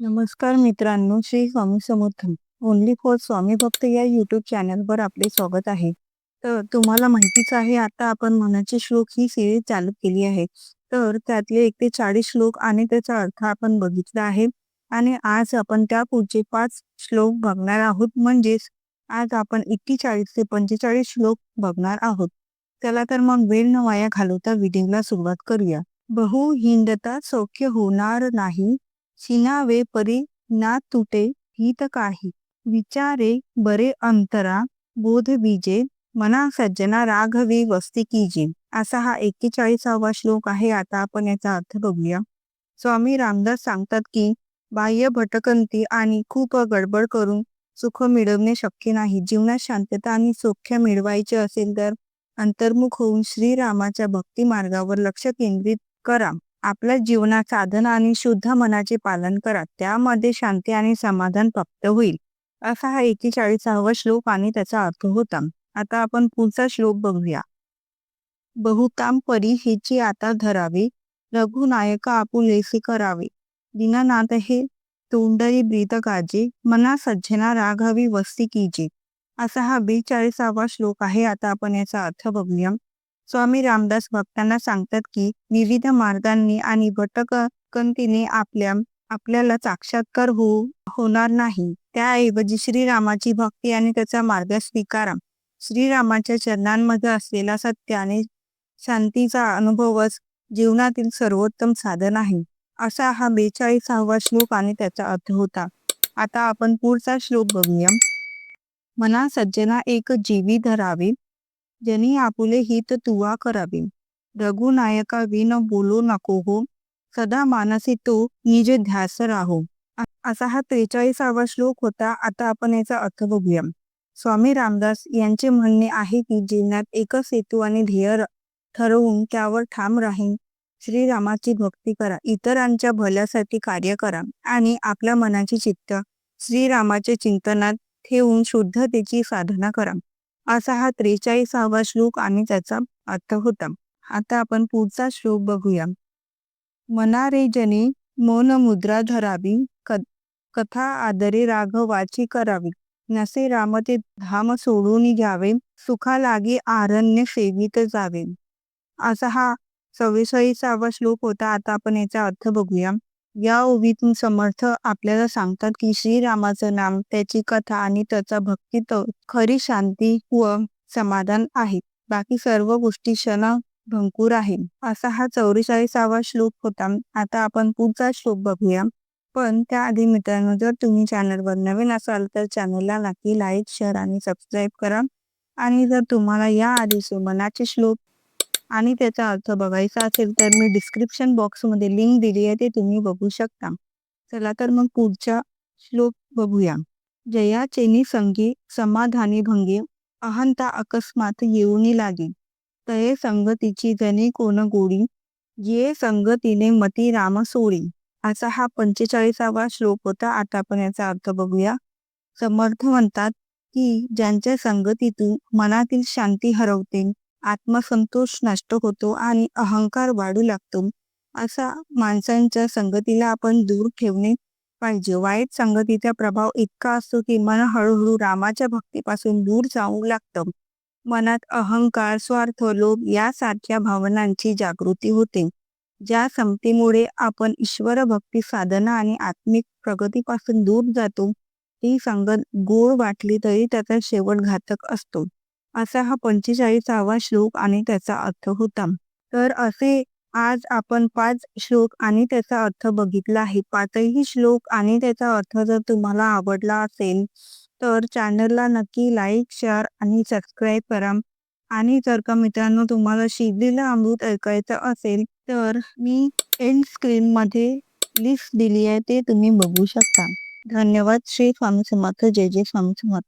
नमस्कार मित्रांनो Shri Swami Samarth. Only for Swami भक्त या युट्यूब चॅनलवर आपले स्वागत आहे. तर तुम्हाला माहितीच आहे आता आपण मनाचे श्लोक ही सिरीज चालू केली आहे. तर त्यातले एक ते चाळीस श्लोक आणि त्याचा अर्थ आपण बघितला आहे. आणि आज आपण त्या पुढचे पाच श्लोक बघणार आहोत. म्हणजेच आज आपण एक्केचाळीस ते पंचेचाळीस श्लोक बघणार आहोत. चला तर मग वेळ न वाया घालवता व्हिडिओला सुरुवात करूया. बहु हिंदता सौख्य होणार नाही. शिनावे परी ना तुटे हित काही. विचारे बरे अंतरा बोध बीजे मना सज्जना राघवी वस्ती कीजे असा हा एक्केचाळीसावा श्लोक आहे आता आपण याचा अर्थ बघूया. स्वामी रामदास सांगतात की बाह्य भटकंती आणि खूप गडबड करून सुख मिळवणे शक्य नाही. जीवनात शांतता आणि सौख्य मिळवायचे असेल तर अंतर्मुख होऊन श्रीरामाच्या भक्ती मार्गावर लक्ष केंद्रित करा. आपल्या जीवनात साधना आणि शुद्ध मनाचे पालन करा. त्यामध्ये शांती आणि समाधान प्राप्त होईल. असा हा एकेचाळीसावा श्लोक आणि त्याचा अर्थ होता. आता आपण पुढचा श्लोक बघूया. बहुताम परी हेची आता धरावे. रघुनायका आपुलेसे करावे. दीनानाथ हे तोंडरी ब्रीत काजी मना सज्जना राघवी वस्ती कीजे. असा हा बेचाळीसावा श्लोक आहे. आता आपण याचा अर्थ बघूया. स्वामी रामदास भक्तांना सांगतात की विविध मार्गांनी आणि भटकंतीने आपल्या आपल्याला साक्षात्कार हो होणार नाही. त्याऐवजी श्रीरामाची भक्ती आणि त्याचा मार्ग स्वीकारा. श्रीरामाच्या चरणांमध्ये असलेला सत्य आणि शांतीचा अनुभवच जीवनातील सर्वोत्तम साधन आहे. असा हा बेचाळीसावा श्लोक आणि त्याचा अर्थ होता. आता आपण पुढचा श्लोक बघूया. मना सज्जना एक जीवी धरावे. जनी आपुले हित तुवा करावी. रघुनायका विन बोलो नको हो. सदा मानसी तो निज ध्यास राहो. असा हा त्रेचाळीसावा श्लोक होता. आता आपण याचा अर्थ बघूया. स्वामी रामदास यांचे म्हणणे आहे की जीवनात एकच हेतू आणि ध्येय ठरवून त्यावर ठाम राहीन श्रीरामाची भक्ती करा. इतरांच्या भल्यासाठी कार्य करा. आणि आपल्या मनाची चित्त श्रीरामाच्या चिंतनात ठेवून शुद्धतेची साधना करा. असा हा त्रेचाळीसावा श्लोक आणि त्याचा अर्थ होता. आता आपण पुढचा श्लोक बघूया. मनारे जने मौन मुद्रा धरावी कथा आदरे राघवाची करावी. नसे राम ते धाम सोडून घ्यावे सुखा लागे आरण्य सेवित जावे. असा हा सव्वीसावा श्लोक होता. आता आपण याचा अर्थ बघूया. या ओवीतून समर्थ आपल्याला सांगतात की श्रीरामाचं नाम त्याची कथा आणि त्याचा भक्ती खरी शांती व समाधान आहे. बाकी सर्व गोष्टी क्षण भंकूर आहे. असा हा चौवेचाळीसावा श्लोक होता. आता आपण पुढचा श्लोक बघूया. पण त्याआधी मित्रांनो जर तुम्ही चॅनलवर नवीन असाल तर चॅनलला नक्की लाईक शेअर आणि सबस्क्राईब करा. आणि जर तुम्हाला या आधी मनाचे श्लोक आणि त्याचा अर्थ बघायचा असेल तर मी डिस्क्रिप्शन बॉक्समध्ये लिंक दिली आहे ते तुम्ही बघू शकता. चला तर मग पुढचा श्लोक बघूया. जया चेनी संगी समाधानी भंगी अहंता अकस्मात येऊनी लागी. तये संगतीची जनी कोण गोडी ये संगतीने मती राम सोडी. असा हा पंचेचाळीसावा श्लोक होता. आता आपण याचा अर्थ बघूया. समर्थ म्हणतात की ज्यांच्या संगतीतून मनातील शांती हरवते आत्मसंतोष नष्ट होतो आणि अहंकार वाढू लागतो. असा माणसांच्या संगतीला आपण दूर ठेवणे पाहिजे. वाईट संगतीचा प्रभाव इतका असतो की मन हळूहळू रामाच्या भक्तीपासून दूर जाऊ लागतं. मनात अहंकार स्वार्थ लोभ यासारख्या भावनांची जागृती होते. ज्या समतीमुळे आपण ईश्वर भक्ती साधना आणि आत्मिक प्रगतीपासून दूर जातो ही संगत गोड वाटली तरी त्याचा शेवट घातक असतो. असा हा पंचेचाळीसावा श्लोक आणि त्याचा अर्थ होता. तर असे आज आपण पाच श्लोक आणि त्याचा अर्थ बघितला आहे. पाचही श्लोक आणि त्याचा अर्थ जर तुम्हाला आवडला असेल तर चॅनलला नक्की लाईक शेअर आणि सबस्क्राईब करा. आणि जर का मित्रांनो तुम्हाला शिजलेलं अमृत ऐकायचं असेल तर मी एंड स्क्रीन मध्ये लिस्ट दिली आहे ते तुम्ही बघू शकता. धन्यवाद. श्री स्वामी समर्थ. जय जय स्वामी समर्थ.